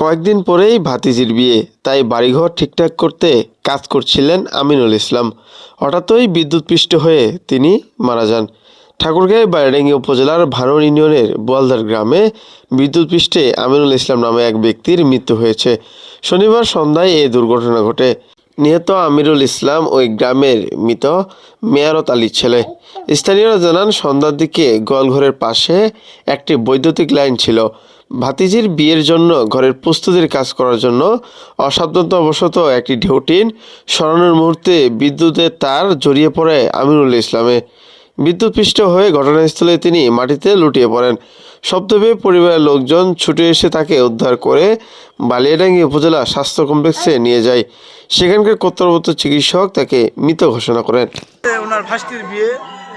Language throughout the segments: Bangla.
কয়েকদিন পরেই ভাতিজির বিয়ে, তাই বাড়িঘর ঠিকঠাক করতে কাজ করছিলেন আমিনুল ইসলাম। হঠাৎই বিদ্যুৎপৃষ্ট হয়ে তিনি মারা যান। ঠাকুরগাঁও বাইরেঙ্গি উপজেলার ভানুর ইউনিয়নের বোয়ালদার গ্রামে বিদ্যুৎপৃষ্টে আমিনুল ইসলাম নামে এক ব্যক্তির মৃত্যু হয়েছে। শনিবার সন্ধ্যায় এই দুর্ঘটনা ঘটে। নিহত আমিরুল ইসলাম ওই গ্রামের মৃত মেয়ারত আলীর ছেলে। স্থানীয়রা জানান, সন্ধ্যার দিকে গোয়ালঘরের পাশে একটি বৈদ্যুতিক লাইন ছিল। ভাতিজির বিয়ের জন্য ঘরের প্রস্তুতির কাজ করার জন্য অসাবধানতাবশত একটি ঢেউটিন সরানোর মুহূর্তে বিদ্যুতের তার জড়িয়ে পড়ে আমিরুল ইসলামে। বিদ্যুৎপৃষ্ট হয়ে ঘটনাস্থলে তিনি মাটিতে লুটিয়ে পড়েন। শব্দ পেয়ে পরিবারের লোকজন ছুটে এসে তাকে উদ্ধার করে বালিয়াডাঙ্গি উপজেলা স্বাস্থ্য কমপ্লেক্সে নিয়ে যায়। সেখানকার কর্তব্যরত চিকিৎসক তাকে মৃত ঘোষণা করেন। ওনার ভাস্তির বিয়ে।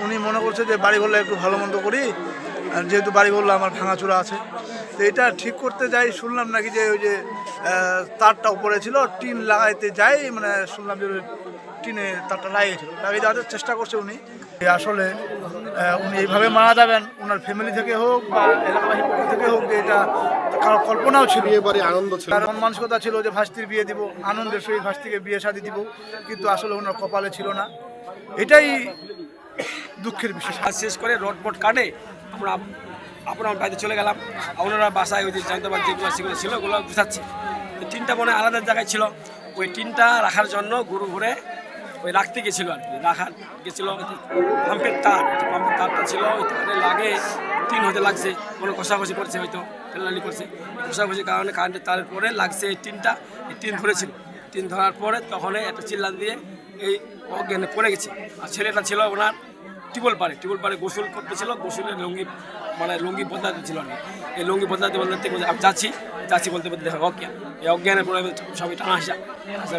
উনি মনে করছে যে বাড়ি ঘরলে একটু ভালো মন্দ করি। যেহেতু বাড়ি ঘরলে আমার ভাঙাচোরা আছে। তো এটা ঠিক করতে যাই, শুনলাম নাকি যে ওই যে তারটা উপরে ছিল, টিন লাগাইতে যাই মানে শুনলাম যে টিনে তারটা লাগিয়েছিল। লাগিয়ে দেওয়ার চেষ্টা করছে উনি। আসলে উনি এইভাবে মারা যাবেন ওনার ফ্যামিলি থেকে হোক বা এলাকাবাসীর পক্ষ থেকে হোক যে এটা কারও কল্পনাও ছিল। বিয়ে বাড়ি আনন্দ ছিল। কারণ মন মানসিকতা ছিল যে ভাস্তির বিয়ে দিব আনন্দের সহিত ভাস্তিকে বিয়ে শাদি দিব কিন্তু আসলে ওনার কপালে ছিল না। এটাই দুঃখের বিষয়। শেষ করে রোড বোট কাটে আমরা আপনার বাড়িতে চলে গেলাম। ওনারা বাসায় ওই যে যন্ত্রপাতি যেগুলো সেগুলো ছিল ওগুলো গুছাচ্ছে। তো টিনটা মনে আলাদা জায়গায় ছিল। ওই টিনটা রাখার জন্য গরু ঘুরে ওই রাখতে গেছিল আর কি রাখার গেছিল পাম্পের তার পাম্পের তারটা ছিল, ওই তারে লাগে, টিন হতে লাগছে, কোনো কষাকষি করছে হয়তো ঠেলালি করছে। কষাকষির কারণে কারেন্টের তারের পরে লাগছে এই টিনটা, এই টিন ধরেছিল। টিন ধরার পরে তখন একটা চিল্লান দিয়ে এই অজ্ঞানে পড়ে গেছে। আর ছেলেটা ছিল ওনার টিউবওয়েল পারে টিউবওয়েল পারে গোসল করতেছিল গোসলের লুঙ্গি মানে লুঙ্গি বদলাতে ছিল না এই লুঙ্গি বদলাতে বদলাতে আমি যাচ্ছি। যাচ্ছি বলতে বলতে দেখো, অজ্ঞান। এই অজ্ঞানের পরে সবাই টানা আসা আসা